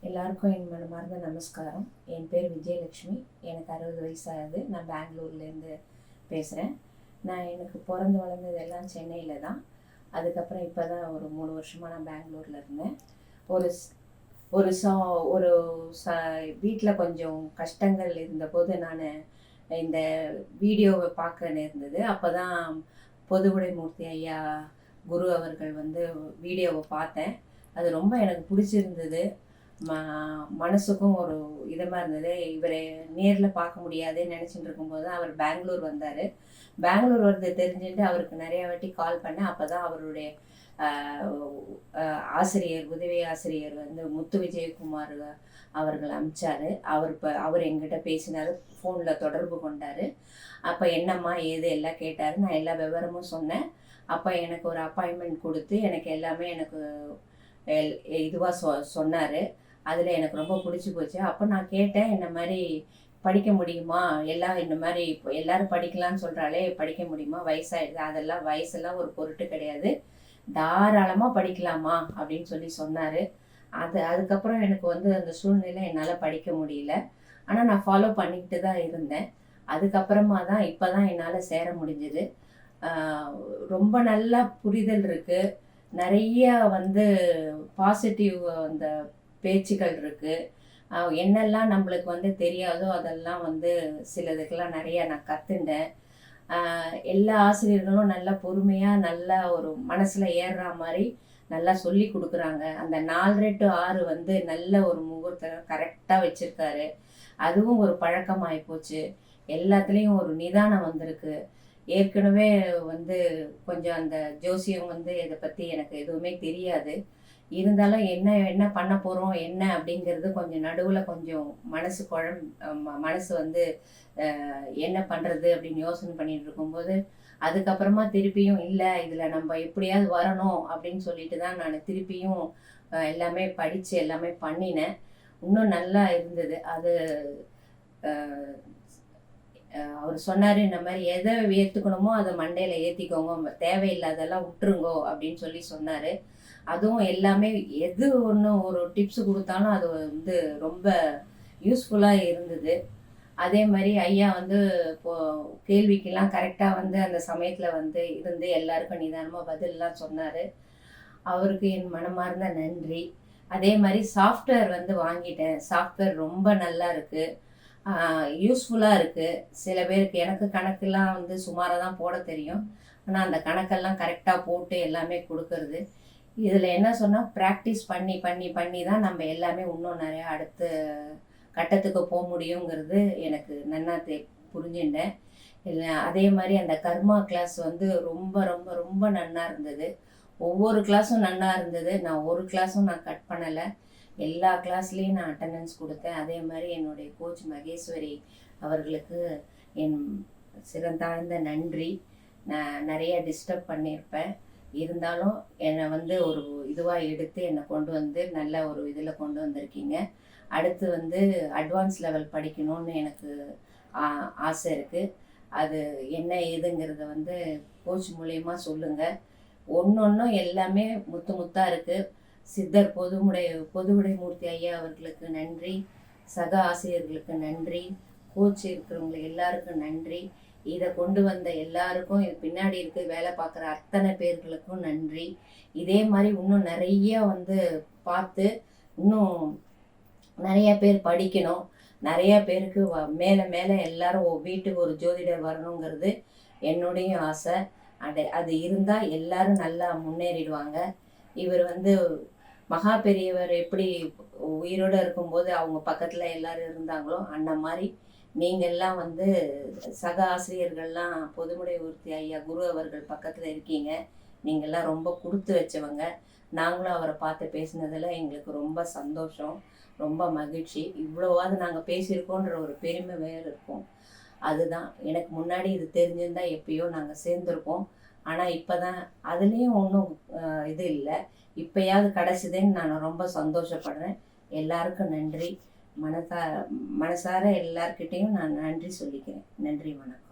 எல்லாருக்கும் என் மனமார்ந்த நமஸ்காரம். என் பேர் விஜயலட்சுமி. எனக்கு அறுபது வயசாகுது. நான் பெங்களூர்லேருந்து பேசுகிறேன் நான் எனக்கு பிறந்து வளர்ந்தது எல்லாம் சென்னையில் தான். அதுக்கப்புறம் இப்போ தான் ஒரு மூணு வருஷமாக நான் பெங்களூரில் இருந்தேன். ஒரு ஸ்- ஒரு சா ஒரு ச வீட்டில் கொஞ்சம் கஷ்டங்கள் இருந்தபோது நான் இந்த வீடியோவை பார்க்க நேர்ந்தது அப்போ தான் பொதுவுடைமூர்த்தி ஐயா குரு அவர்கள் வந்து வீடியோவை பார்த்தேன். அது ரொம்ப எனக்கு பிடிச்சிருந்தது. மனசுக்கும் ஒரு இதமாக இருந்தது. இவரை நேரில் பார்க்க முடியாதுன்னு நினச்சிட்டு இருக்கும்போது தான் அவர் பெங்களூர் வந்தார். பெங்களூர் வரது தெரிஞ்சுட்டு அவருக்கு நிறைய வாட்டி கால் பண்ணேன். அப்போ தான் அவருடைய ஆசிரியர் உதவி ஆசிரியர் வந்து முத்து விஜயகுமார் அவர்கள் அமிச்சார். அவர் இப்போ அவர் எங்கிட்ட பேசினார். ஃபோனில் தொடர்பு கொண்டார். அப்போ என்னம்மா ஏது எல்லாம் கேட்டார். நான் எல்லா விவரமும் சொன்னேன். அப்போ எனக்கு ஒரு அப்பாயின்மெண்ட் கொடுத்து எனக்கு எல்லாமே எனக்கு எல் இதுவாக சொ சொன்னார். அதில் எனக்கு ரொம்ப பிடிச்சி போச்சு. அப்போ நான் கேட்டேன் இந்த மாதிரி படிக்க முடியுமா? எல்லாம் இந்த மாதிரி இப்போ எல்லாரும் படிக்கலாம்னு சொல்கிறாலே படிக்க முடியுமா? வயசாயிடுது. அதெல்லாம் வயசெல்லாம் ஒரு பொருட்டு கிடையாது. தாராளமாக படிக்கலாமா? அப்படின்னு சொல்லி சொன்னார். அது அதுக்கப்புறம் எனக்கு வந்து அந்த சூழ்நிலை என்னால் படிக்க முடியல. ஆனால் நான் ஃபாலோ பண்ணிக்கிட்டு தான் இருந்தேன். அதுக்கப்புறமா தான் இப்போ தான் என்னால் சேர முடிஞ்சுது. ரொம்ப நல்லா புரிதல் இருக்குது நிறைய வந்து பாசிட்டிவ் அந்த பேச்சுக்கள் இருக்குது என்னெல்லாம் நம்மளுக்கு வந்து தெரியாதோ அதெல்லாம் வந்து சிலதுக்கெல்லாம் நிறைய நான் கற்றுண்டேன் எல்லா ஆசிரியர்களும் நல்லா பொறுமையாக நல்லா ஒரு மனசில் ஏறுற மாதிரி நல்லா சொல்லி கொடுக்குறாங்க. அந்த நாலரை டு ஆறு வந்து நல்ல ஒரு முகூர்த்தம் கரெக்டாக வச்சுருக்காரு. அதுவும் ஒரு பழக்கமாகி போச்சு. எல்லாத்துலேயும் ஒரு நிதானம் வந்திருக்கு. ஏற்கனவே வந்து கொஞ்சம் அந்த ஜோசியம் வந்து இதை பற்றி எனக்கு எதுவுமே தெரியாது. இருந்தாலும் என்ன என்ன பண்ண போகிறோம் என்ன அப்படிங்கிறது கொஞ்சம் நடுவில் கொஞ்சம் மனசு குழம் மனசு வந்து என்ன பண்ணுறது அப்படின்னு யோசனை பண்ணிட்டு இருக்கும்போது அதுக்கப்புறமா திருப்பியும் இல்லை இதில் நம்ம எப்படியாவது வரணும் அப்படின்னு சொல்லிட்டு தான் நான் திருப்பியும் எல்லாமே படித்து எல்லாமே பண்ணினேன். இன்னும் நல்லா இருந்தது. அது அவர் சொன்னார் இந்த மாதிரி எதை ஏற்றுக்கணுமோ அதை மண்டையில் ஏற்றிக்கோங்க தேவையில்லாதெல்லாம் விட்டுருங்கோ அப்படின்னு சொல்லி சொன்னார். அதுவும் எல்லாமே எது ஒன்று ஒரு டிப்ஸ் கொடுத்தாலும் அது வந்து ரொம்ப யூஸ்ஃபுல்லாக இருந்தது. அதே மாதிரி ஐயா வந்து இப்போ கேள்விக்கெல்லாம் கரெக்டாக வந்து அந்த சமயத்தில் வந்து இருந்து எல்லாருக்கும் நிதானமாக பதிலெலாம் சொன்னார். அவருக்கு என் மனமார்ந்த நன்றி. அதே மாதிரி சாஃப்ட்வேர் வந்து வாங்கிட்டேன். சாஃப்ட்வேர் ரொம்ப நல்லா இருக்குது யூஸ்ஃபுல்லாக இருக்குது சில பேருக்கு எனக்கு கணக்கெல்லாம் வந்து சுமாராக தான் போட தெரியும். ஆனால் அந்த கணக்கெல்லாம் கரெக்டாக போட்டு எல்லாமே கொடுக்கறது. இதில் என்ன சொன்னால் ப்ராக்டிஸ் பண்ணி பண்ணி பண்ணி தான் நம்ம எல்லாமே இன்னும் நிறையா அடுத்த கட்டத்துக்கு போக முடியுங்கிறது எனக்கு நன்னா தெ புரிஞ்சுட்டேன் இல்லை அதே மாதிரி அந்த கர்மா கிளாஸ் வந்து ரொம்ப ரொம்ப ரொம்ப நன்னா இருந்தது. ஒவ்வொரு கிளாஸும் நன்னா இருந்தது. நான் ஒரு கிளாஸும் நான் கட் பண்ணலை. எல்லா கிளாஸ்லேயும் நான் அட்டண்டன்ஸ் கொடுத்தேன். அதே மாதிரி என்னுடைய கோச் மகேஸ்வரி அவர்களுக்கு என் சிறந்தாழ்ந்த நன்றி. நான் நிறைய டிஸ்டர்ப் பண்ணியிருப்பேன். இருந்தாலும் என்னை வந்து ஒரு இதுவாக எடுத்து என்னை கொண்டு வந்து நல்ல ஒரு இதில் கொண்டு வந்திருக்கீங்க. அடுத்து வந்து அட்வான்ஸ் லெவல் படிக்கணும்னு எனக்கு ஆ- ஆசை இருக்குது அது என்ன ஏதுங்கிறத வந்து கோச் மூலயமா சொல்லுங்கள் ஒன்று ஒன்றும் எல்லாமே முத்து முத்தாக இருக்குது சித்தர் பொதுமுடை மூர்த்தி ஐயா அவர்களுக்கு நன்றி. சக ஆசிரியர்களுக்கு நன்றி. கோச் இருக்கிறவங்க எல்லாருக்கும் நன்றி. இதை கொண்டு வந்த எல்லாருக்கும் இது பின்னாடி இருக்க வேலை பார்க்குற அத்தனை பேர்களுக்கும் நன்றி. இதே மாதிரி இன்னும் நிறைய வந்து பார்த்து இன்னும் நிறைய பேர் படிக்கணும். நிறைய பேருக்கு வ- மேலே மேலே எல்லாரும் வீட்டுக்கு ஒரு ஜோதிடர் வரணுங்கிறது என்னுடைய ஆசை. அது அது இருந்தால் எல்லாரும் நல்லா முன்னேறிடுவாங்க. இவர் வந்து மகா பெரியவர் எப்படி உயிரோடு இருக்கும்போது அவங்க பக்கத்தில் எல்லாரும் இருந்தாங்களோ அந்த மாதிரி நீங்கள்லாம் வந்து சக ஆசிரியர்கள்லாம் பொதுமுறை ஊர்த்தி ஐயா குரு அவர்கள் பக்கத்தில் இருக்கீங்க. நீங்கள்லாம் ரொம்ப கொடுத்து வச்சவங்க. நாங்களும் அவரை பார்த்து பேசினதில் எங்களுக்கு ரொம்ப சந்தோஷம் ரொம்ப மகிழ்ச்சி. இவ்வளோவாது நாங்கள் பேசியிருக்கோன்ற ஒரு பெருமை வேறு இருக்கும். அதுதான். எனக்கு முன்னாடி இது தெரிஞ்சிருந்தால் எப்பயோ நாங்கள் சேர்ந்துருப்போம். ஆனால் இப்போ தான் அதுலேயும் ஒன்றும் இது இல்லை. இப்போயாவது கிடச்சிதுன்னு நான் ரொம்ப சந்தோஷப்படுறேன். எல்லாருக்கும் நன்றி. மனசா மனசார எல்லார்கிட்டேயும் நான் நன்றி சொல்லிக்கிறேன். நன்றி வணக்கம்.